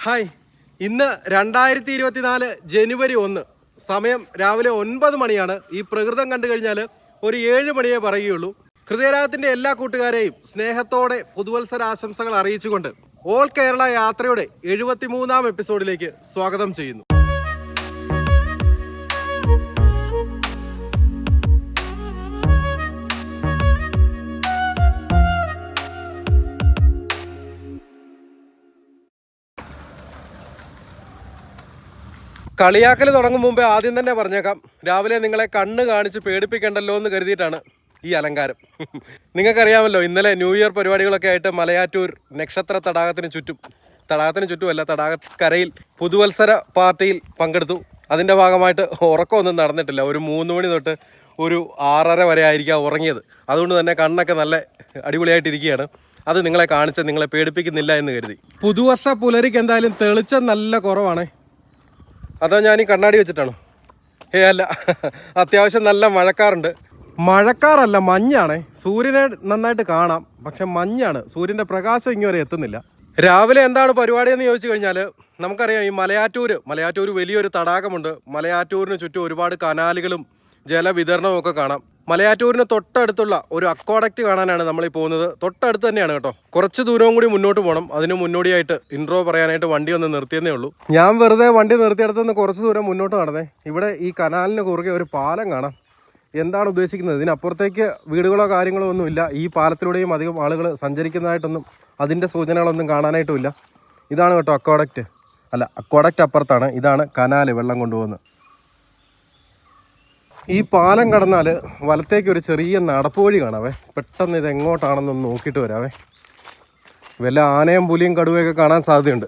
Hi. ഇന്ന് രണ്ടായിരത്തി ഇരുപത്തിനാല് ജനുവരി ഒന്ന് സമയം രാവിലെ ഒൻപത് മണിയാണ്. ഈ പ്രകൃതം കണ്ടു കഴിഞ്ഞാൽ ഒരു ഏഴ് മണിയേ പറയുകയുള്ളൂ. ഹൃദയരാഗത്തിന്റെ എല്ലാ കൂട്ടുകാരെയും സ്നേഹത്തോടെ പുതുവത്സര ആശംസകൾ അറിയിച്ചുകൊണ്ട് ഓൾ കേരള യാത്രയുടെ എഴുപത്തിമൂന്നാം എപ്പിസോഡിലേക്ക് സ്വാഗതം ചെയ്യുന്നു. കളിയാക്കൽ തുടങ്ങും മുമ്പേ ആദ്യം തന്നെ പറഞ്ഞേക്കാം. രാവിലെ നിങ്ങളെ കണ്ണ് കാണിച്ച് പേടിപ്പിക്കണ്ടല്ലോ എന്ന് കരുതിയിട്ടാണ് ഈ അലങ്കാരം. നിങ്ങൾക്കറിയാമല്ലോ ഇന്നലെ ന്യൂ ഇയർ പരിപാടികളൊക്കെ ആയിട്ട് മലയാറ്റൂർ നക്ഷത്ര തടാകത്തിന് ചുറ്റും തടാകത്തിന് ചുറ്റുമല്ല തടാകക്കരയിൽ പുതുവത്സര പാർട്ടിയിൽ പങ്കെടുത്തു. അതിന്റെ ഭാഗമായിട്ട് ഉറക്കമൊന്നും നടന്നിട്ടില്ല. ഒരു മൂന്ന് മണി തൊട്ട് ഒരു ആറര വരെ ആയിരിക്കാം ഉറങ്ങിയത്. അതുകൊണ്ട് തന്നെ കണ്ണൊക്കെ നല്ല അടിപൊളിയായിട്ടിരിക്കുകയാണ്. അത് നിങ്ങളെ കാണിച്ച് നിങ്ങളെ പേടിപ്പിക്കുന്നില്ല എന്ന് കരുതി. പുതുവർഷ പുലരിക്ക് എന്തായാലും തെളിച്ചം നല്ല കുറവാണേ. അതോ ഞാൻ ഈ കണ്ണാടി വെച്ചിട്ടാണോ. ഏ അല്ല അത്യാവശ്യം നല്ല മഴക്കാറുണ്ട്. മഴക്കാറല്ല മഞ്ഞാണേ. സൂര്യനെ നന്നായിട്ട് കാണാം പക്ഷെ മഞ്ഞാണ്. സൂര്യന്റെ പ്രകാശം ഇങ്ങ് വരെ എത്തുന്നില്ല. രാവിലെ എന്താണ് പരിപാടി എന്ന് ചോദിച്ചു കഴിഞ്ഞാൽ നമുക്കറിയാം ഈ മലയാറ്റൂർ മലയാറ്റൂർ വലിയൊരു തടാകമുണ്ട്. മലയാറ്റൂരിന് ചുറ്റും ഒരുപാട് കനാലുകളും ജലവിതരണവും ഒക്കെ കാണാം. മലയാറ്റൂരിന് തൊട്ടടുത്തുള്ള ഒരു അക്വാഡക്റ്റ് കാണാനാണ് നമ്മൾ ഈ പോകുന്നത്. തൊട്ടടുത്ത് തന്നെയാണ് കേട്ടോ. കുറച്ച് ദൂരവും കൂടി മുന്നോട്ട് പോകണം അതിന് മുന്നോടിയായിട്ട് ഇൻട്രോ പറയാനായിട്ട് വണ്ടി ഒന്ന് നിർത്തിയെന്നേ ഉള്ളൂ. ഞാൻ വെറുതെ വണ്ടി നിർത്തിയെടുത്ത് നിന്ന് കുറച്ച് ദൂരം മുന്നോട്ട് നടന്നേ. ഇവിടെ ഈ കനാലിന് കുറുകെ ഒരു പാലം കാണാം. എന്താണ് ഉദ്ദേശിക്കുന്നത്? ഇതിനപ്പുറത്തേക്ക് വീടുകളോ കാര്യങ്ങളോ ഒന്നുമില്ല ഈ പാലത്തിലൂടെയും അധികം ആളുകൾ സഞ്ചരിക്കുന്നതായിട്ടൊന്നും അതിന്റെ സൂചനകളൊന്നും കാണാനായിട്ടുമില്ല ഇതാണ് കേട്ടോ അക്വാഡക്റ്റ് അല്ല അക്വാഡക്റ്റ് അപ്പുറത്താണ്. ഇതാണ് കനാല് വെള്ളം കൊണ്ടുപോകുന്നത്. ഈ പാലം കടന്നാൽ വലത്തേക്ക് ഒരു ചെറിയ നടപ്പ് വഴി കാണാവേ. പെട്ടെന്ന് ഇത് എങ്ങോട്ടാണെന്നൊന്ന് നോക്കിയിട്ട് വരാവേ. വല്ല ആനയും പുലിയും കടുവയൊക്കെ കാണാൻ സാധ്യതയുണ്ട്.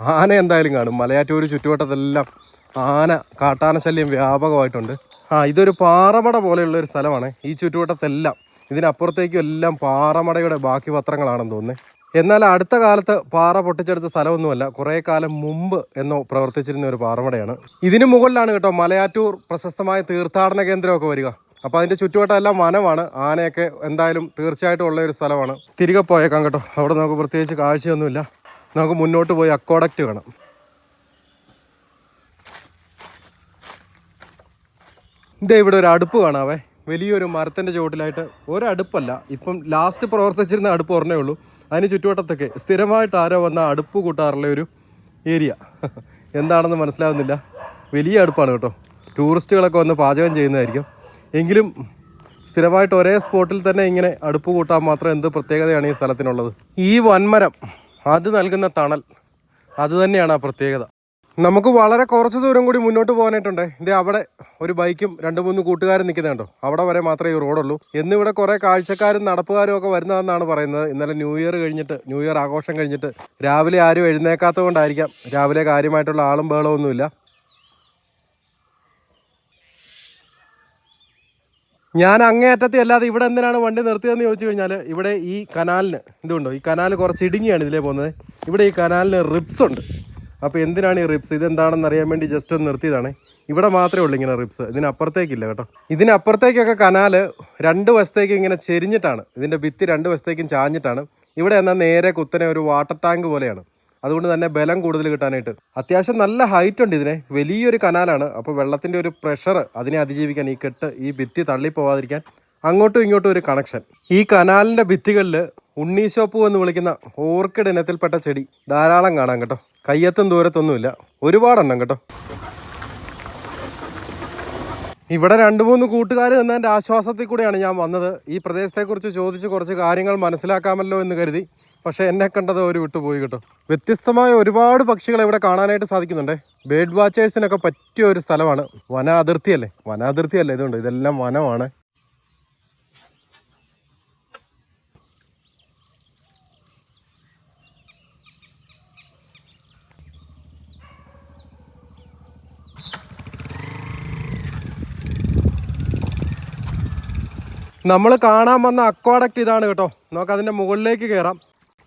ആന എന്തായാലും കാണും. മലയാറ്റൂർ ചുറ്റുവട്ടത്തെല്ലാം ആന കാട്ടാന ശല്യം വ്യാപകമായിട്ടുണ്ട്. ആ ഇതൊരു പാറമട പോലെയുള്ള ഒരു സ്ഥലമാണ്. ഈ ചുറ്റുവട്ടത്തെല്ലാം ഇതിനപ്പുറത്തേക്കും എല്ലാം പാറമടയുടെ ബാക്കി പത്രങ്ങളാണെന്ന് തോന്നുന്നത് എന്നാൽ അടുത്ത കാലത്ത് പാറ പൊട്ടിച്ചെടുത്ത സ്ഥലമൊന്നുമല്ല കുറേ കാലം മുമ്പ് എന്നോ പ്രവർത്തിച്ചിരുന്ന ഒരു പാറമടയാണ്. ഇതിന് മുകളിലാണ് കേട്ടോ മലയാറ്റൂർ പ്രശസ്തമായ തീർത്ഥാടന കേന്ദ്രമൊക്കെ വരിക. അപ്പോൾ അതിന്റെ ചുറ്റുവട്ടമെല്ലാം വനമാണ്. ആനയൊക്കെ എന്തായാലും തീർച്ചയായിട്ടും ഉള്ള ഒരു സ്ഥലമാണ്. തിരികെ പോയേക്കാം കേട്ടോ. അവിടെ നമുക്ക് പ്രത്യേകിച്ച് കാഴ്ചയൊന്നുമില്ല. നമുക്ക് മുന്നോട്ട് പോയി അക്കോഡക്റ്റ് കാണാം. ഇതേ ഇവിടെ ഒരു അടുപ്പ് കാണാവേ. വലിയൊരു മരത്തിന്റെ ചുവട്ടിലായിട്ട് ഒരടുപ്പല്ല. ഇപ്പം ലാസ്റ്റ് പ്രവർത്തിച്ചിരുന്ന അടുപ്പ് ഒരെണ്ണേ ഉള്ളൂ. അതിന് ചുറ്റുവട്ടത്തൊക്കെ സ്ഥിരമായിട്ട് ആരോ വന്ന അടുപ്പ് കൂട്ടാറുള്ള ഒരു ഏരിയ. എന്താണെന്ന് മനസ്സിലാവുന്നില്ല. വലിയ അടുപ്പാണ് കേട്ടോ. ടൂറിസ്റ്റുകളൊക്കെ വന്ന് പാചകം ചെയ്യുന്നതായിരിക്കും. എങ്കിലും സ്ഥിരമായിട്ട് ഒരേ സ്പോട്ടിൽ തന്നെ ഇങ്ങനെ അടുപ്പ് കൂട്ടാൻ മാത്രം എന്ത് പ്രത്യേകതയാണ് ഈ സ്ഥലത്തിനുള്ളത്? ഈ വൻമരം അത് നൽകുന്ന തണൽ അത് തന്നെയാണ് ആ പ്രത്യേകത. നമുക്ക് വളരെ കുറച്ച് ദൂരം കൂടി മുന്നോട്ട് പോകാനായിട്ടുണ്ട്. ഇത് അവിടെ ഒരു ബൈക്കും രണ്ട് മൂന്ന് കൂട്ടുകാരും നിൽക്കുന്നുണ്ടോ അവിടെ വരെ മാത്രമേ ഈ റോഡുള്ളൂ. എന്നിവിടെ കുറേ കാഴ്ചക്കാരും നടപ്പുകാരും ഒക്കെ വരുന്നതെന്നാണ് പറയുന്നത്. ഇന്നലെ ന്യൂ ഇയർ കഴിഞ്ഞിട്ട് ന്യൂ ഇയർ ആഘോഷം കഴിഞ്ഞിട്ട് രാവിലെ ആരും എഴുന്നേക്കാത്തത് കൊണ്ടായിരിക്കാം രാവിലെ കാര്യമായിട്ടുള്ള ആളും ബഹളമൊന്നുമില്ല ഞാൻ അങ്ങേയറ്റത്തെ അല്ലാതെ ഇവിടെ എന്തിനാണ് വണ്ടി നിർത്തിയതെന്ന് ചോദിച്ചു കഴിഞ്ഞാൽ ഇവിടെ ഈ കനാലിന് ഇതുണ്ടോ? ഈ കനാൽ കുറച്ച് ഇടുങ്ങിയാണ് ഇതിലേ പോകുന്നത്. ഇവിടെ ഈ കനാലിന് റിപ്സ് ഉണ്ട്. അപ്പോൾ എന്തിനാണ് ഈ റിപ്സ് ഇതെന്താണെന്ന് അറിയാൻ വേണ്ടി ജസ്റ്റ് ഒന്ന് നിർത്തിയതാണ്. ഇവിടെ മാത്രമേ ഉള്ളൂ ഇങ്ങനെ റിപ്സ് ഇതിനപ്പുറത്തേക്കില്ല കേട്ടോ. ഇതിനപ്പുറത്തേക്കൊക്കെ കനാല് രണ്ട് വശത്തേക്ക് ഇങ്ങനെ ചെരിഞ്ഞിട്ടാണ്. ഇതിന്റെ ഭിത്തി രണ്ട് വശത്തേക്കും ചാഞ്ഞിട്ടാണ്. ഇവിടെ എന്നാൽ നേരെ കുത്തനെ ഒരു വാട്ടർ ടാങ്ക് പോലെയാണ്. അതുകൊണ്ട് തന്നെ ബലം കൂടുതൽ കിട്ടാനായിട്ട്. അത്യാവശ്യം നല്ല ഹൈറ്റ് ഉണ്ട് ഇതിനെ. വലിയൊരു കനാലാണ്. അപ്പോൾ വെള്ളത്തിന്റെ ഒരു പ്രഷർ അതിനെ അതിജീവിക്കാൻ ഈ കെട്ട് ഈ ഭിത്തി തള്ളിപ്പോവാതിരിക്കാൻ അങ്ങോട്ടും ഇങ്ങോട്ടും ഒരു കണക്ഷൻ ഈ കനാലിന്റെ ഭിത്തികളിൽ ഉണ്ണീശോപ്പു എന്ന് വിളിക്കുന്ന ഓർക്കിഡ് ഇനത്തിൽപ്പെട്ട ചെടി ധാരാളം കാണാം കേട്ടോ. കയ്യത്തും ദൂരത്തൊന്നുമില്ല. ഒരുപാടെണ്ണം കേട്ടോ. ഇവിടെ രണ്ട് മൂന്ന് കൂട്ടുകാർ എന്നതിന്റെ ആശ്വാസത്തിൽ കൂടെയാണ് ഞാൻ വന്നത്. ഈ പ്രദേശത്തെക്കുറിച്ച് ചോദിച്ച് കുറച്ച് കാര്യങ്ങൾ മനസ്സിലാക്കാമല്ലോ എന്ന് കരുതി. പക്ഷേ എന്നെ കണ്ടത് ഒരു വിട്ടുപോയി കേട്ടോ. വ്യത്യസ്തമായ ഒരുപാട് പക്ഷികളെ ഇവിടെ കാണാനായിട്ട് സാധിക്കുന്നുണ്ട്. ബേഡ് വാച്ചേഴ്സിനൊക്കെ പറ്റിയ ഒരു സ്ഥലമാണ് വന അതിർത്തിയല്ലേ വന അതിർത്തിയല്ലേ ഇതുണ്ട്. ഇതെല്ലാം വനമാണ്. നമ്മൾ കാണാൻ വന്ന അക്വാഡക്റ്റ് ഇതാണ് കേട്ടോ. നമുക്ക് അതിന്റെ മുകളിലേക്ക് കയറാം.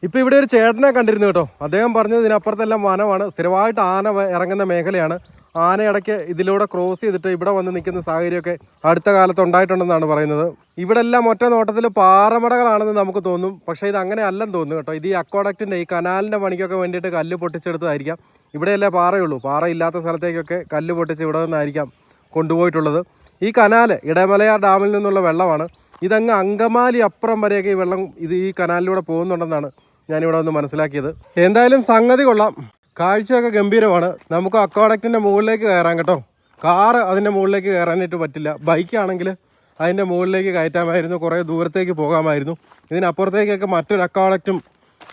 ഇപ്പോൾ ഇവിടെ ഒരു ചേട്ടനെ കണ്ടിരുന്നു കേട്ടോ. അദ്ദേഹം പറഞ്ഞത് ഇതിനപ്പുറത്തെല്ലാം വനമാണ്. സ്ഥിരമായിട്ട് ആന ഇറങ്ങുന്ന മേഖലയാണ്. ആന ഇടയ്ക്ക് ഇതിലൂടെ ക്രോസ് ചെയ്തിട്ട് ഇവിടെ വന്ന് നിൽക്കുന്ന സാഹചര്യമൊക്കെ അടുത്ത കാലത്ത് ഉണ്ടായിട്ടുണ്ടെന്നാണ് പറയുന്നത്. ഇവിടെ എല്ലാം ഒറ്റ നോട്ടത്തിൽ പാറമടകളാണെന്ന് നമുക്ക് തോന്നും. പക്ഷേ ഇത് അങ്ങനെ അല്ലെന്ന് തോന്നുന്നു കേട്ടോ. ഇത് ഈ അക്വാഡക്റ്റിന്റെ ഈ കനാലിന്റെ പണിക്കൊക്കെ വേണ്ടിയിട്ട് കല്ല് പൊട്ടിച്ചെടുത്തതായിരിക്കാം. ഇവിടെയല്ലേ പാറയുള്ളൂ. പാറ ഇല്ലാത്ത സ്ഥലത്തേക്കൊക്കെ കല്ല് പൊട്ടിച്ച് ഇവിടെ നിന്നായിരിക്കാം കൊണ്ടുപോയിട്ടുള്ളത്. ഈ കനാല് ഇടമലയാർ ഡാമിൽ നിന്നുള്ള വെള്ളമാണ്. ഇതങ്ങ് അങ്കമാലി അപ്പുറം വരെയൊക്കെ ഈ വെള്ളം ഇത് ഈ കനാലിലൂടെ പോകുന്നുണ്ടെന്നാണ് ഞാനിവിടെ ഒന്ന് മനസ്സിലാക്കിയത്. എന്തായാലും സംഗതി കൊള്ളാം. കാഴ്ചയൊക്കെ ഗംഭീരമാണ്. നമുക്ക് അക്വാഡക്റ്റിന്റെ മുകളിലേക്ക് കയറാം കേട്ടോ. കാറ് അതിന്റെ മുകളിലേക്ക് കയറാനായിട്ട് പറ്റില്ല. ബൈക്കാണെങ്കിൽ അതിന്റെ മുകളിലേക്ക് കയറ്റാമായിരുന്നു. കുറേ ദൂരത്തേക്ക് പോകാമായിരുന്നു. ഇതിനപ്പുറത്തേക്കൊക്കെ മറ്റൊരു അക്വാഡക്റ്റും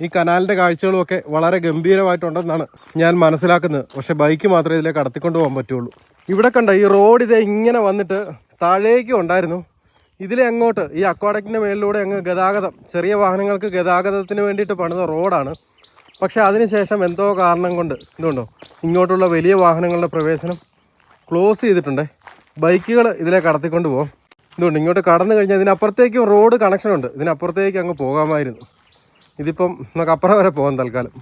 ഈ കനാലിന്റെ കാഴ്ചകളും ഒക്കെ വളരെ ഗംഭീരമായിട്ടുണ്ടെന്നാണ് ഞാൻ മനസ്സിലാക്കുന്നത്. പക്ഷേ ബൈക്ക് മാത്രമേ ഇതിലേക്ക് കടത്തിക്കൊണ്ട് പോകാൻ പറ്റുള്ളൂ. ഇവിടെ കണ്ട ഈ റോഡ് ഇതേ ഇങ്ങനെ വന്നിട്ട് താഴേക്കും ഉണ്ടായിരുന്നു. ഇതിലെ അങ്ങോട്ട് ഈ അക്വാഡക്റ്റിന്റെ മേളിലൂടെ അങ്ങ് ഗതാഗതം ചെറിയ വാഹനങ്ങൾക്ക് ഗതാഗതത്തിന് വേണ്ടിയിട്ട് പണിത റോഡാണ്. പക്ഷേ അതിനുശേഷം എന്തോ കാരണം കൊണ്ട് ഇതുണ്ടോ? ഇങ്ങോട്ടുള്ള വലിയ വാഹനങ്ങളുടെ പ്രവേശനം ക്ലോസ് ചെയ്തിട്ടുണ്ട്. ബൈക്കുകൾ ഇതിലെ കടത്തിക്കൊണ്ട് പോകും ഇതുകൊണ്ട് ഇങ്ങോട്ട് കടന്നു കഴിഞ്ഞാൽ ഇതിനപ്പുറത്തേക്കും റോഡ് കണക്ഷനുണ്ട്. ഇതിനപ്പുറത്തേക്ക് അങ്ങ് പോകാമായിരുന്നു. ഇതിപ്പം നമുക്ക് അപ്പുറം വരെ പോകാം തൽക്കാലം.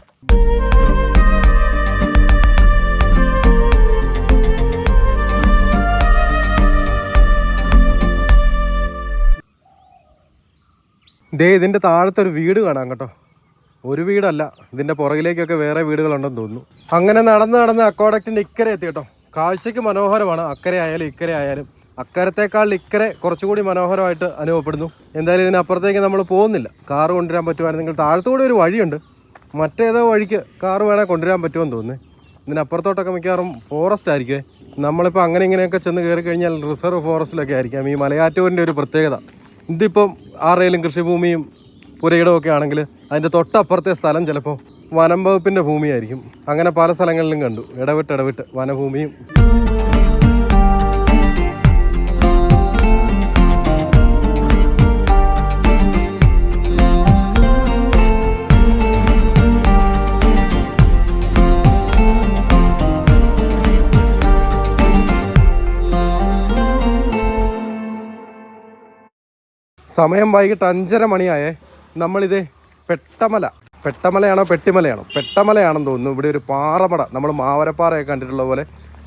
ദേ ഇതിന്റെ താഴത്തെ ഒരു വീട് കാണാം കേട്ടോ. ഒരു വീടല്ല ഇതിന്റെ പുറകിലേക്കൊക്കെ വേറെ വീടുകളുണ്ടെന്ന് തോന്നുന്നു. അങ്ങനെ നടന്ന് നടന്ന് അക്കോഡക്റ്റിന്റെ ഇക്കരെ എത്തി കേട്ടോ. കാഴ്ചയ്ക്ക് മനോഹരമാണ് അക്കരെ ആയാലും ഇക്കരെ ആയാലും. അക്കരത്തേക്കാൾ ഇക്കരെ കുറച്ചുകൂടി മനോഹരമായിട്ട് അനുഭവപ്പെടുന്നു. എന്തായാലും ഇതിനപ്പുറത്തേക്ക് നമ്മൾ പോകുന്നില്ല. കാറ് കൊണ്ടുവരാൻ പറ്റുമായിരുന്നെങ്കിൽ താഴത്തുകൂടി ഒരു വഴിയുണ്ട്. മറ്റേതോ വഴിക്ക് കാറ് വേണേൽ കൊണ്ടുവരാൻ പറ്റുമെന്ന് തോന്നുന്നു. ഇതിനപ്പുറത്തോട്ടൊക്കെ മിക്കവാറും ഫോറസ്റ്റ് ആയിരിക്കേ നമ്മളിപ്പോൾ അങ്ങനെ ഇങ്ങനെയൊക്കെ ചെന്ന് കയറി കഴിഞ്ഞാൽ റിസർവ് ഫോറസ്റ്റിലൊക്കെ ആയിരിക്കാം. ഈ മലയാറ്റൂരിന്റെ ഒരു പ്രത്യേകത. ഇതിപ്പം ആറേലും കൃഷിഭൂമിയും പുരയിടവും ഒക്കെ ആണെങ്കിൽ അതിന്റെ തൊട്ടപ്പുറത്തെ സ്ഥലം ചിലപ്പോൾ വനം വകുപ്പിന്റെ ഭൂമിയായിരിക്കും. അങ്ങനെ പല സ്ഥലങ്ങളിലും കണ്ടു. ഇടവിട്ട് ഇടവിട്ട് വനഭൂമിയും സമയം വൈകിട്ട് അഞ്ചര മണിയായേ. നമ്മളിത് പെട്ടമല. പെട്ടമലയാണോ പെട്ടിമലയാണോ? പെട്ടമലയാണെന്ന് തോന്നുന്നു. ഇവിടെ ഒരു പാറമട. നമ്മൾ മാവരപ്പാറയൊക്കെ കണ്ടിട്ടുള്ള പോലെ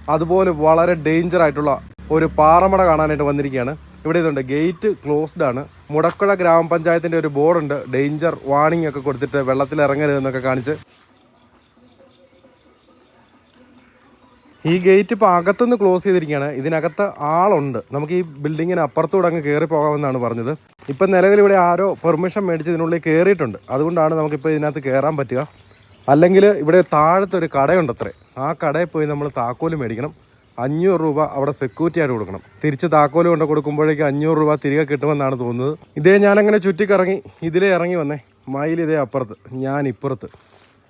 അതുപോലെ വളരെ ഡേഞ്ചർ ആയിട്ടുള്ള ഒരു പാറമട കാണാനായിട്ട് വന്നിരിക്കുകയാണ്. ഇവിടെ ഇതുണ്ട്. ഗേറ്റ് ക്ലോസ്ഡ് ആണ്. മുടക്കുഴ ഗ്രാമപഞ്ചായത്തിന്റെ ഒരു ബോർഡുണ്ട്. ഡേഞ്ചർ വാണിംഗ് ഒക്കെ കൊടുത്തിട്ട് വെള്ളത്തിൽ ഇറങ്ങരുത് എന്നൊക്കെ കാണിച്ച്. ഈ ഗേറ്റ് ഇപ്പോൾ അകത്തുനിന്ന് ക്ലോസ് ചെയ്തിരിക്കുകയാണ്. ഇതിനകത്ത് ആളുണ്ട്. നമുക്ക് ഈ ബിൽഡിങ്ങിന് അപ്പുറത്തൂടെ അങ്ങ് കയറി പോകാമെന്നാണ് പറഞ്ഞത്. ഇപ്പം നിലവിൽ ഇവിടെ ആരോ പെർമിഷൻ മേടിച്ച് ഇതിനുള്ളിൽ കയറിയിട്ടുണ്ട്. അതുകൊണ്ടാണ് നമുക്കിപ്പോൾ ഇതിനകത്ത് കയറാൻ പറ്റുക. അല്ലെങ്കിൽ ഇവിടെ താഴത്തൊരു കടയുണ്ട് അത്രേ ആ കടയിൽ പോയി നമ്മൾ താക്കോൽ മേടിക്കണം. അഞ്ഞൂറ് രൂപ അവിടെ സെക്യൂരിറ്റി ആയിട്ട് കൊടുക്കണം. തിരിച്ച് താക്കോൽ കൊണ്ട് കൊടുക്കുമ്പോഴേക്കും അഞ്ഞൂറ് രൂപ തിരികെ കിട്ടുമെന്നാണ് തോന്നുന്നത്. ഇതേ ഞാനങ്ങനെ ചുറ്റിക്കറങ്ങി ഇതിലേ ഇറങ്ങി വന്നേ. മയിൽ ഇതേ അപ്പുറത്ത് ഞാൻ ഇപ്പുറത്ത്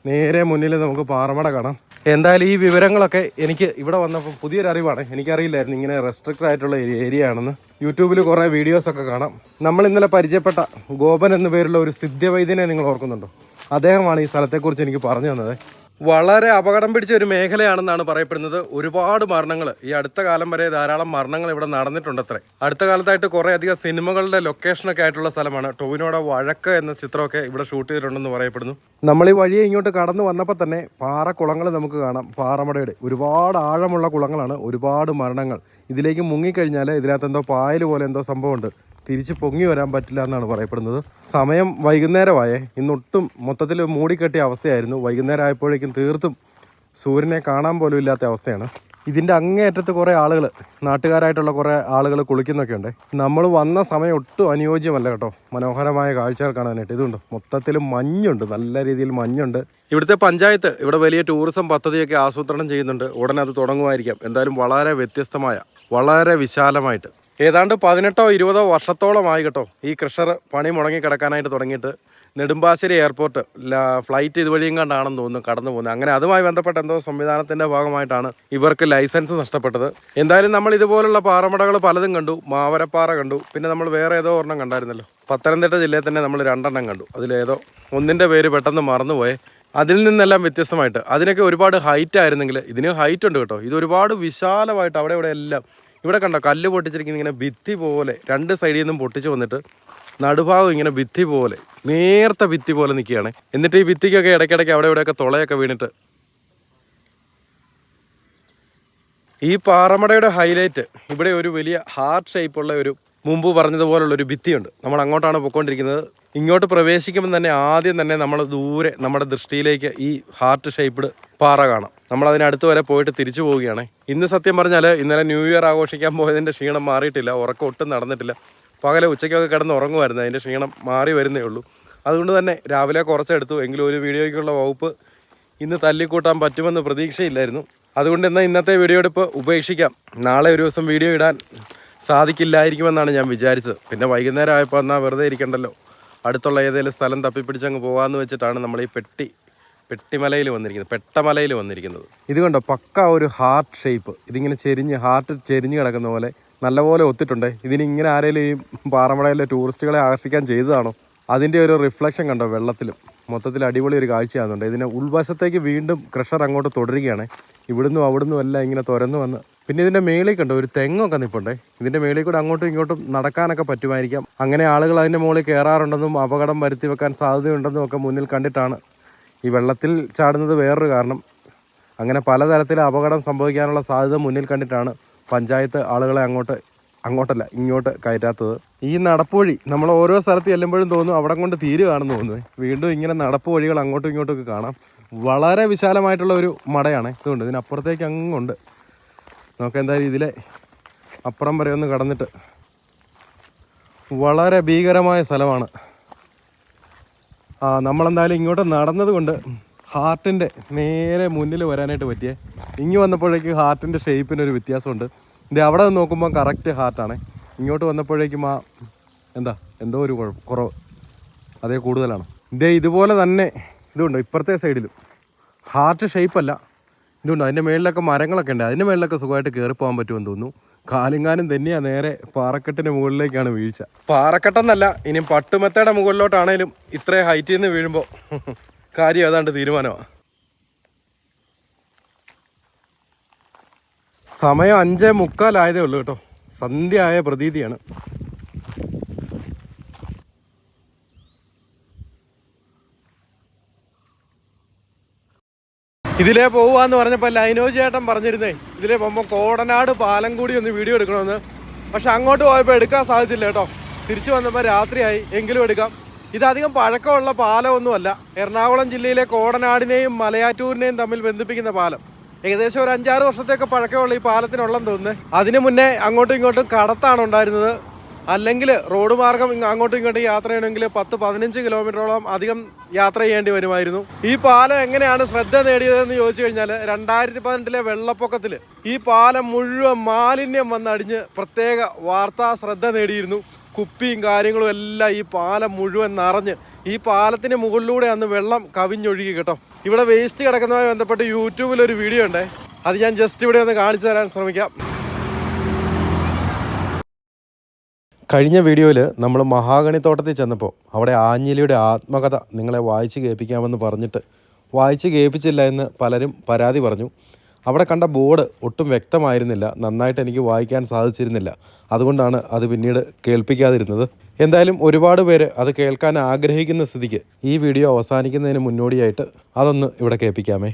നേരെ മുന്നിൽ നമുക്ക് പാറമട കാണാം. എന്തായാലും ഈ വിവരങ്ങളൊക്കെ എനിക്ക് ഇവിടെ വന്നപ്പോൾ പുതിയൊരു അറിവാണ് എനിക്കറിയില്ലായിരുന്നു ഇങ്ങനെ റെസ്ട്രിക്റ്റഡ് ആയിട്ടുള്ള ഏരിയ ആണെന്ന് യൂട്യൂബിൽ കുറേ വീഡിയോസൊക്കെ കാണാം. നമ്മൾ ഇന്നലെ പരിചയപ്പെട്ട ഗോപൻ എന്ന പേരുള്ള ഒരു സിദ്ധ്യവൈദ്യനെ നിങ്ങൾ ഓർക്കുന്നുണ്ടോ? അദ്ദേഹമാണ് ഈ സ്ഥലത്തെക്കുറിച്ച് എനിക്ക് പറഞ്ഞു തന്നത്. വളരെ അപകടം പിടിച്ച ഒരു മേഖലയാണെന്നാണ് പറയപ്പെടുന്നത്. ഒരുപാട് മരണങ്ങൾ ഈ അടുത്ത കാലം വരെ ധാരാളം മരണങ്ങൾ ഇവിടെ നടന്നിട്ടുണ്ട് അത്രേ അടുത്ത കാലത്തായിട്ട് കുറേ അധികം സിനിമകളുടെ ലൊക്കേഷനൊക്കെ ആയിട്ടുള്ള സ്ഥലമാണ്. ടോവിനോടെ വഴക്ക് എന്ന ചിത്രമൊക്കെ ഇവിടെ ഷൂട്ട് ചെയ്തിട്ടുണ്ടെന്ന് പറയപ്പെടുന്നു. നമ്മൾ ഈ വഴിയെ ഇങ്ങോട്ട് കടന്നു വന്നപ്പോൾ തന്നെ പാറ കുളങ്ങൾ നമുക്ക് കാണാം. പാറമടയുടെ ഒരുപാട് ആഴമുള്ള കുളങ്ങളാണ്. ഒരുപാട് മരണങ്ങൾ. ഇതിലേക്ക് മുങ്ങിക്കഴിഞ്ഞാൽ ഇതിനകത്ത് എന്തോ പായൽ പോലെ എന്തോ സംഭവമുണ്ട്. തിരിച്ച് പൊങ്ങി വരാൻ പറ്റില്ല എന്നാണ് പറയപ്പെടുന്നത്. സമയം വൈകുന്നേരമായേ. ഇന്നൊട്ടും മൊത്തത്തിൽ മൂടിക്കെട്ടിയ അവസ്ഥയായിരുന്നു. വൈകുന്നേരം ആയപ്പോഴേക്കും തീർത്തും സൂര്യനെ കാണാൻ പോലും ഇല്ലാത്ത അവസ്ഥയാണ്. ഇതിന്റെ അങ്ങേയറ്റത്ത് കുറേ ആളുകൾ നാട്ടുകാരായിട്ടുള്ള കുറേ ആളുകൾ കുളിക്കുന്നൊക്കെ ഉണ്ട്. നമ്മൾ വന്ന സമയം ഒട്ടും അനുയോജ്യമല്ല കേട്ടോ. മനോഹരമായ കാഴ്ചകൾ കാണാനായിട്ട് ഇതുണ്ട്. മൊത്തത്തിൽ മഞ്ഞുണ്ട്. നല്ല രീതിയിൽ മഞ്ഞുണ്ട്. ഇവിടുത്തെ പഞ്ചായത്ത് ഇവിടെ വലിയ ടൂറിസം പദ്ധതിയൊക്കെ ആസൂത്രണം ചെയ്യുന്നുണ്ട്. ഉടനെ അത് തുടങ്ങുമായിരിക്കാം. എന്തായാലും വളരെ വ്യത്യസ്തമായ വളരെ വിശാലമായിട്ട്. ഏതാണ്ട് പതിനെട്ടോ ഇരുപതോ വർഷത്തോളമായി കേട്ടോ ഈ ക്രഷർ പണി മുടങ്ങി കിടക്കാനായിട്ട് തുടങ്ങിയിട്ട്. നെടുമ്പാശ്ശേരി എയർപോർട്ട് ഫ്ലൈറ്റ് ഇതുവഴിയും കണ്ടാണെന്ന് തോന്നുന്നു കടന്നു പോകുന്നത് അങ്ങനെ അതുമായി ബന്ധപ്പെട്ട എന്തോ സംവിധാനത്തിന്റെ ഭാഗമായിട്ടാണ് ഇവർക്ക് ലൈസൻസ് നഷ്ടപ്പെട്ടത്. എന്തായാലും നമ്മൾ ഇതുപോലുള്ള പാറമടകൾ പലതും കണ്ടു മാവരപ്പാറ കണ്ടു പിന്നെ നമ്മൾ വേറെ ഏതോ ഒരെണ്ണം കണ്ടായിരുന്നല്ലോ. പത്തനംതിട്ട ജില്ലയിൽ തന്നെ നമ്മൾ രണ്ടെണ്ണം കണ്ടു. അതിലേതോ ഒന്നിന്റെ പേര് പെട്ടെന്ന് മറന്നുപോയേ. അതിൽ നിന്നെല്ലാം വ്യത്യസ്തമായിട്ട്. അതിനൊക്കെ ഒരുപാട് ഹൈറ്റ് ആയിരുന്നെങ്കിൽ ഇതിന് ഹൈറ്റ് ഉണ്ട് കേട്ടോ. ഇത് ഒരുപാട് വിശാലമായിട്ട് അവിടെ ഇവിടെ എല്ലാം ഇവിടെ കണ്ടോ കല്ല് പൊട്ടിച്ചിരിക്കുന്ന ഇങ്ങനെ ഭിത്തി പോലെ രണ്ട് സൈഡിൽ നിന്നും പൊട്ടിച്ച് വന്നിട്ട് നടുഭാഗം ഇങ്ങനെ ഭിത്തി പോലെ നേർത്ത ഭിത്തി പോലെ നിൽക്കുകയാണ്. എന്നിട്ട് ഈ ഭിത്തിക്കൊക്കെ ഇടയ്ക്കിടയ്ക്ക് അവിടെ ഇവിടെയൊക്കെ തുളയൊക്കെ വീണിട്ട് ഈ പാറമടയുടെ ഹൈലൈറ്റ് ഇവിടെ ഒരു വലിയ ഹാർട്ട് ഷേപ്പുള്ള ഒരു മുമ്പ് പറഞ്ഞതുപോലുള്ള ഒരു ഭിത്തിയുണ്ട്. നമ്മൾ അങ്ങോട്ടാണ് പോയിക്കൊണ്ടിരിക്കുന്നത് ഇങ്ങോട്ട് പ്രവേശിക്കുമ്പോൾ തന്നെ ആദ്യം തന്നെ നമ്മൾ ദൂരെ നമ്മുടെ ദൃഷ്ടിയിലേക്ക് ഈ ഹാർട്ട് ഷേപ്പ്ഡ് പാറ കാണാം. നമ്മൾ അതിനടുത്ത് വരെ പോയിട്ട് തിരിച്ചു പോവുകയാണ്. ഇന്ന് സത്യം പറഞ്ഞാൽ ഇന്നലെ ന്യൂ ഇയർ ആഘോഷിക്കാൻ പോയതിന്റെ ക്ഷീണം മാറിയിട്ടില്ല. ഉറക്കം ഒട്ടും നടന്നിട്ടില്ല. പകലെ ഉച്ചയ്ക്കൊക്കെ കിടന്ന് ഉറങ്ങുമായിരുന്നു. അതിന്റെ ക്ഷീണം മാറി വരുന്നേ ഉള്ളൂ. അതുകൊണ്ട് തന്നെ രാവിലെ കുറച്ചെടുത്തു. എങ്കിലും ഒരു വീഡിയോയ്ക്കുള്ള വകുപ്പ് ഇന്ന് തല്ലിക്കൂട്ടാൻ പറ്റുമെന്ന് പ്രതീക്ഷയില്ലായിരുന്നു. അതുകൊണ്ട് എന്നാൽ ഇന്നത്തെ വീഡിയോ എടുപ്പ് ഉപേക്ഷിക്കാം. നാളെ ഒരു ദിവസം വീഡിയോ ഇടാൻ സാധിക്കില്ലായിരിക്കുമെന്നാണ് ഞാൻ വിചാരിച്ചത്. പിന്നെ വൈകുന്നേരം ആയപ്പോൾ എന്നാൽ വെറുതെ ഇരിക്കണ്ടല്ലോ. അടുത്തുള്ള ഏതെങ്കിലും സ്ഥലം തപ്പിപ്പിടിച്ചങ്ങ് പോകാമെന്ന് വെച്ചിട്ടാണ് നമ്മൾ ഈ പെട്ടി പെട്ടിമലയിൽ വന്നിരിക്കുന്നത് പെട്ടമലയിൽ വന്നിരിക്കുന്നത്. ഇത് കണ്ടോ? പക്ക ഒരു ഹാർട്ട് ഷേപ്പ് ഇതിങ്ങനെ ചെരിഞ്ഞ് ഹാർട്ട് ചെരിഞ്ഞ് കിടക്കുന്ന പോലെ നല്ലപോലെ ഒത്തിട്ടുണ്ട്. ഇതിന് ഇങ്ങനെ ആരെങ്കിലും ഈ പാറമടയിലെ ടൂറിസ്റ്റുകളെ ആകർഷിക്കാൻ ചെയ്തതാണോ? അതിന്റെ ഒരു റിഫ്ലക്ഷൻ കണ്ടോ വെള്ളത്തിലും? മൊത്തത്തിൽ അടിപൊളി ഒരു കാഴ്ചയാകുന്നുണ്ട്. ഇതിനെ ഉൾവശത്തേക്ക് വീണ്ടും ക്രഷർ അങ്ങോട്ട് തുടരുകയാണ്. ഇവിടുന്നും അവിടുന്നും എല്ലാം ഇങ്ങനെ തുരന്നു വന്ന്. പിന്നെ ഇതിന്റെ മേളിൽ കണ്ടോ ഒരു തെങ്ങൊക്കെ നിൽപ്പുണ്ടേ ഇതിന്റെ മേളിൽ കൂടെ അങ്ങോട്ടും ഇങ്ങോട്ടും നടക്കാനൊക്കെ പറ്റുമായിരിക്കാം. അങ്ങനെ ആളുകൾ അതിന്റെ മുകളിൽ കയറാറുണ്ടെന്നും അപകടം വരുത്തി വെക്കാൻ സാധ്യതയുണ്ടെന്നും ഒക്കെ മുന്നിൽ കണ്ടിട്ടാണ് ഈ വെള്ളത്തിൽ ചാടുന്നത് വേറൊരു കാരണം. അങ്ങനെ പലതരത്തിൽ അപകടം സംഭവിക്കാനുള്ള സാധ്യത മുന്നിൽ കണ്ടിട്ടാണ് പഞ്ചായത്ത് ആളുകളെ അങ്ങോട്ട് അങ്ങോട്ടല്ല ഇങ്ങോട്ട് കയറ്റാത്തത്. ഈ നടപ്പുവഴി നമ്മൾ ഓരോ സ്ഥലത്ത് ചെല്ലുമ്പോഴും തോന്നും അവിടെ കൊണ്ട് തീരുകയാണെന്ന് തോന്നുന്നു. വീണ്ടും ഇങ്ങനെ നടപ്പ് വഴികൾ അങ്ങോട്ടും ഇങ്ങോട്ടും കാണാം. വളരെ വിശാലമായിട്ടുള്ള ഒരു മടയാണ് ഇതുകൊണ്ട്. ഇതിനപ്പുറത്തേക്ക് അങ്ങുണ്ട്. നമുക്ക് എന്തായാലും ഇതിലെ അപ്പുറം വരെ ഒന്ന് കടന്നിട്ട് വളരെ ഭീകരമായ സ്ഥലമാണ് നമ്മളെന്തായാലും ഇങ്ങോട്ട് നടന്നത് കൊണ്ട് ഹാർട്ടിന്റെ നേരെ മുന്നിൽ വരാനായിട്ട് പറ്റിയേ. ഇങ്ങ് വന്നപ്പോഴേക്ക് ഹാർട്ടിന്റെ ഷേപ്പിനൊരു വ്യത്യാസമുണ്ട്. ഇത് അവിടെ നോക്കുമ്പോൾ കറക്റ്റ് ഹാർട്ടാണ്. ഇങ്ങോട്ട് വന്നപ്പോഴേക്കും ആ എന്താ എന്തോ ഒരു കുറവ്. അതേ കൂടുതലാണ്. ഇതേ ഇതുപോലെ തന്നെ ഇതുണ്ട് ഇപ്പുറത്തെ സൈഡിലും. ഹാർട്ട് ഷേപ്പല്ല. ഇതുണ്ട്. അതിന്റെ മേളിലൊക്കെ മരങ്ങളൊക്കെ ഉണ്ട്. അതിന്റെ മേളിലൊക്കെ സുഖമായിട്ട് കയറി പോകാൻ പറ്റുമെന്ന് തോന്നുന്നു. കാലിങ്ങാനും തന്നെയാ നേരെ പാറക്കെട്ടിന്റെ മുകളിലേക്കാണ് വീഴ്ച. പാറക്കെട്ടെന്നല്ല ഇനി പട്ടുമെത്തയുടെ മുകളിലോട്ടാണേലും ഇത്രയും ഹൈറ്റിൽ നിന്ന് വീഴുമ്പോൾ കാര്യം ഏതാണ്ട് തീരുമാനമാണ് സമയം അഞ്ചേ മുക്കാലായതേ ഉള്ളൂ കേട്ടോ. സന്ധ്യ ആയ പ്രതീതിയാണ്. ഇതിലേ പോവാന്ന് പറഞ്ഞപ്പോൾ ലൈനോ ചേട്ടൻ പറഞ്ഞിരുന്നേ ഇതിലേ പോകുമ്പോൾ കോടനാട് പാലം കൂടി ഒന്ന് വീഡിയോ എടുക്കണമെന്ന്. പക്ഷെ അങ്ങോട്ട് പോയപ്പോൾ എടുക്കാൻ സാധിച്ചില്ല കേട്ടോ. തിരിച്ചു വന്നപ്പോൾ രാത്രിയായി എങ്കിലും എടുക്കാം. ഇതധികം പഴക്കമുള്ള പാലമൊന്നുമല്ല. എറണാകുളം ജില്ലയിലെ കോടനാടിനെയും മലയാറ്റൂരിനെയും തമ്മിൽ ബന്ധിപ്പിക്കുന്ന പാലം. ഏകദേശം ഒരു അഞ്ചാറ് വർഷത്തേക്ക് പഴക്കമുള്ള ഈ പാലത്തിനുള്ളെന്ന് തോന്നുന്നു. അതിനു മുന്നേ അങ്ങോട്ടും ഇങ്ങോട്ടും കടത്താണ് ഉണ്ടായിരുന്നത്. അല്ലെങ്കിൽ റോഡ് മാർഗം അങ്ങോട്ടും ഇങ്ങോട്ടും യാത്ര ചെയ്യണമെങ്കിൽ പത്ത് പതിനഞ്ച് കിലോമീറ്ററോളം അധികം യാത്ര ചെയ്യേണ്ടി വരുമായിരുന്നു. ഈ പാലം എങ്ങനെയാണ് ശ്രദ്ധ നേടിയതെന്ന് ചോദിച്ചു കഴിഞ്ഞാൽ രണ്ടായിരത്തി പതിനെട്ടിലെ വെള്ളപ്പൊക്കത്തിൽ ഈ പാലം മുഴുവൻ മാലിന്യം വന്നടിഞ്ഞ് പ്രത്യേക വാർത്താ ശ്രദ്ധ നേടിയിരുന്നു. കുപ്പിയും കാര്യങ്ങളും എല്ലാം ഈ പാലം മുഴുവൻ നിറഞ്ഞ് ഈ പാലത്തിന് മുകളിലൂടെ അന്ന് വെള്ളം കവിഞ്ഞൊഴുകി കിട്ടും. ഇവിടെ വേസ്റ്റ് കിടക്കുന്നതുമായി ബന്ധപ്പെട്ട് യൂട്യൂബിൽ ഒരു വീഡിയോ ഉണ്ടേ. അത് ഞാൻ ജസ്റ്റ് ഇവിടെ ഒന്ന് കാണിച്ചു തരാൻ ശ്രമിക്കാം. കഴിഞ്ഞ വീഡിയോയിൽ നമ്മൾ മഹാഗണി തോട്ടത്തിൽ ചെന്നപ്പോൾ അവിടെ ആഞ്ഞിലിയുടെ ആത്മകഥ നിങ്ങളെ വായിച്ച് കേൾപ്പിക്കാമെന്ന് പറഞ്ഞിട്ട് വായിച്ച് കേൾപ്പിച്ചില്ല എന്ന് പലരും പരാതി പറഞ്ഞു. അവിടെ കണ്ട ബോർഡ് ഒട്ടും വ്യക്തമായിരുന്നില്ല. നന്നായിട്ട് എനിക്ക് വായിക്കാൻ സാധിച്ചിരുന്നില്ല. അതുകൊണ്ടാണ് അത് പിന്നീട് കേൾപ്പിക്കാതിരുന്നത്. എന്തായാലും ഒരുപാട് പേര് അത് കേൾക്കാൻ ആഗ്രഹിക്കുന്ന സ്ഥിതിക്ക് ഈ വീഡിയോ അവസാനിക്കുന്നതിന് മുന്നോടിയായിട്ട് അതൊന്ന് ഇവിടെ കേൾപ്പിക്കാമേ.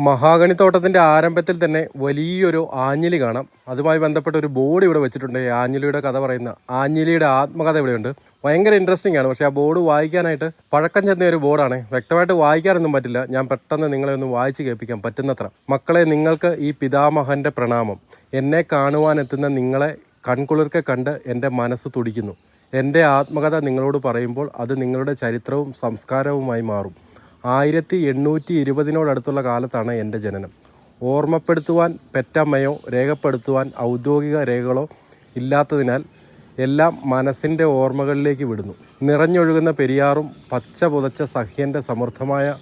മഹാഗണി തോട്ടത്തിന്റെ ആരംഭത്തിൽ തന്നെ വലിയൊരു ആഞ്ഞിലി കാണാം. അതുമായി ബന്ധപ്പെട്ട ഒരു ബോർഡ് ഇവിടെ വെച്ചിട്ടുണ്ട്. ആഞ്ഞിലിയുടെ കഥ പറയുന്ന ആഞ്ഞിലിയുടെ ആത്മകഥ ഇവിടെയുണ്ട്. ഭയങ്കര ഇൻട്രസ്റ്റിംഗ് ആണ്. പക്ഷേ ആ ബോർഡ് വായിക്കാനായിട്ട് പഴക്കം ചെന്ന ഒരു ബോർഡാണ്. വ്യക്തമായിട്ട് വായിക്കാനൊന്നും പറ്റില്ല. ഞാൻ പെട്ടെന്ന് നിങ്ങളെ ഒന്ന് വായിച്ച് കേൾപ്പിക്കാം. പറ്റുന്നത്ര. മക്കളെ നിങ്ങൾക്ക് ഈ പിതാമഹന്റെ പ്രണാമം. എന്നെ കാണുവാനെത്തുന്ന നിങ്ങളെ കൺകുളിർക്കെ കണ്ട് എന്റെ മനസ്സ് തുടിക്കുന്നു. എന്റെ ആത്മകഥ നിങ്ങളോട് പറയുമ്പോൾ അത് നിങ്ങളുടെ ചരിത്രവും സംസ്കാരവുമായി മാറും. ആയിരത്തി എണ്ണൂറ്റി ഇരുപതിനോടടുത്തുള്ള കാലത്താണ് എന്റെ ജനനം. ഓർമ്മപ്പെടുത്തുവാൻ പെറ്റമ്മയോ രേഖപ്പെടുത്തുവാൻ ഔദ്യോഗിക രേഖകളോ ഇല്ലാത്തതിനാൽ എല്ലാം മനസ്സിന്റെ ഓർമ്മകളിലേക്ക് വിടുന്നു. നിറഞ്ഞൊഴുകുന്ന പെരിയാറും പച്ച പുതച്ച സഹ്യന്റെ സമൃദ്ധമായ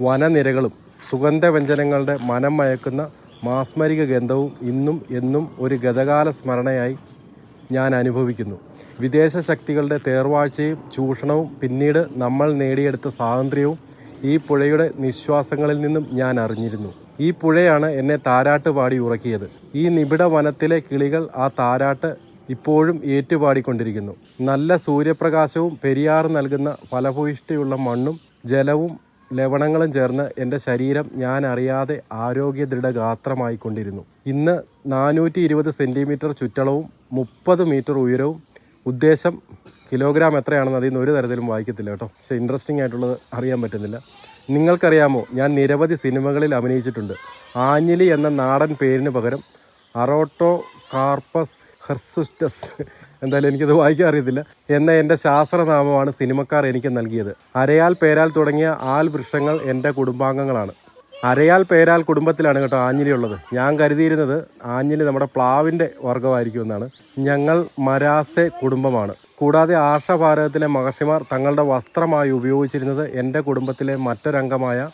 വനനിരകളും സുഗന്ധവ്യഞ്ജനങ്ങളുടെ മനം മയക്കുന്ന മാസ്മരിക ഗന്ധവും ഇന്നും എന്നും ഒരു ഗതകാല സ്മരണയായി ഞാൻ അനുഭവിക്കുന്നു. വിദേശ ശക്തികളുടെ തേർവാഴ്ചയും ചൂഷണവും പിന്നീട് നമ്മൾ നേടിയെടുത്ത സ്വാതന്ത്ര്യവും ഈ പുഴയുടെ നിശ്വാസങ്ങളിൽ നിന്നും ഞാൻ അറിഞ്ഞിരുന്നു. ഈ പുഴയാണ് എന്നെ താരാട്ട് പാടി ഉറക്കിയത്. ഈ നിബിഡ വനത്തിലെ കിളികൾ ആ താരാട്ട് ഇപ്പോഴും ഏറ്റുപാടിക്കൊണ്ടിരിക്കുന്നു. നല്ല സൂര്യപ്രകാശവും പെരിയാർ നൽകുന്ന ഫലഭൂയിഷ്ഠയുള്ള മണ്ണും ജലവും ലവണങ്ങളും ചേർന്ന് എന്റെ ശരീരം ഞാൻ അറിയാതെ ആരോഗ്യ ദൃഢഗാത്രമായിക്കൊണ്ടിരുന്നു ഇന്ന് നാനൂറ്റി ഇരുപത് സെന്റിമീറ്റർ ചുറ്റളവും മുപ്പത് മീറ്റർ ഉയരവും ഉദ്ദേശം കിലോഗ്രാം എത്രയാണെന്ന് അതിൽ നിന്ന് ഒരു തരത്തിലും വായിക്കത്തില്ല കേട്ടോ. പക്ഷേ ഇൻട്രസ്റ്റിംഗ് ആയിട്ടുള്ളത് അറിയാൻ പറ്റുന്നില്ല. നിങ്ങൾക്കറിയാമോ ഞാൻ നിരവധി സിനിമകളിൽ അഭിനയിച്ചിട്ടുണ്ട്. ആഞ്ഞിലി എന്ന നാടൻ പേരിന് പകരം അറോട്ടോ കാർപ്പസ് ഹെർസുസ്റ്റസ് എന്തായാലും എനിക്കത് വായിക്കാൻ അറിയത്തില്ല. എന്ന എന്റെ ശാസ്ത്രനാമമാണ് സിനിമക്കാർ എനിക്ക് നൽകിയത്. അരയാൽ പേരാൽ തുടങ്ങിയ ആൽ വൃക്ഷങ്ങൾ എന്റെ കുടുംബാംഗങ്ങളാണ്. അരയാൽ പേരാൽ കുടുംബത്തിലാണ് കേട്ടോ ആഞ്ഞിലി ഉള്ളത്. ഞാൻ കരുതിയിരുന്നത് ആഞ്ഞിലി നമ്മുടെ പ്ലാവിന്റെ വർഗമായിരിക്കുമെന്നാണ് ഞങ്ങൾ മരാസെ കുടുംബമാണ്. കൂടാതെ ആർഷഭാരതത്തിലെ മഹർഷിമാർ തങ്ങളുടെ വസ്ത്രമായി ഉപയോഗിച്ചിരുന്നത് എന്റെ കുടുംബത്തിലെ മറ്റൊരംഗമായ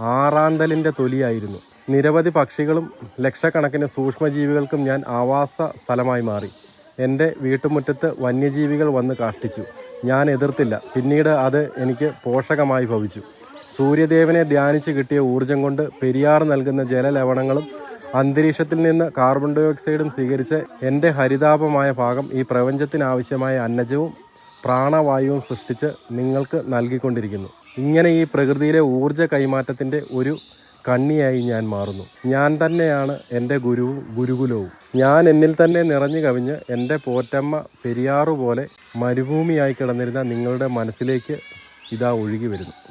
ആറാന്തലിന്റെ തൊലിയായിരുന്നു. നിരവധി പക്ഷികളും ലക്ഷക്കണക്കിന് സൂക്ഷ്മജീവികൾക്കും ഞാൻ ആവാസ സ്ഥലമായി മാറി. എന്റെ വീട്ടുമുറ്റത്ത് വന്യജീവികൾ വന്ന് കാഷ്ടിച്ചു. ഞാൻ എതിർത്തില്ല. പിന്നീട് അത് എനിക്ക് പോഷകമായി ഭവിച്ചു. സൂര്യദേവനെ ധ്യാനിച്ച് കിട്ടിയ ഊർജം കൊണ്ട് പെരിയാർ നൽകുന്ന ജലലവണങ്ങളും അന്തരീക്ഷത്തിൽ നിന്ന് കാർബൺ ഡയോക്സൈഡും സ്വീകരിച്ച് എന്റെ ഹരിതാപമായ ഭാഗം ഈ പ്രപഞ്ചത്തിനാവശ്യമായ അന്നജവും പ്രാണവായുവും സൃഷ്ടിച്ച് നിങ്ങൾക്ക് നൽകിക്കൊണ്ടിരിക്കുന്നു. ഇങ്ങനെ ഈ പ്രകൃതിയിലെ ഊർജ കൈമാറ്റത്തിന്റെ ഒരു കണ്ണിയായി ഞാൻ മാറുന്നു. ഞാൻ തന്നെയാണ് എന്റെ ഗുരുവും ഗുരുകുലവും. ഞാൻ എന്നിൽ തന്നെ നിറഞ്ഞു കവിഞ്ഞ് എന്റെ പോറ്റമ്മ പെരിയാറു പോലെ മരുഭൂമിയായി കിടന്നിരുന്ന നിങ്ങളുടെ മനസ്സിലേക്ക് ഇതാ ഒഴുകി വരുന്നു.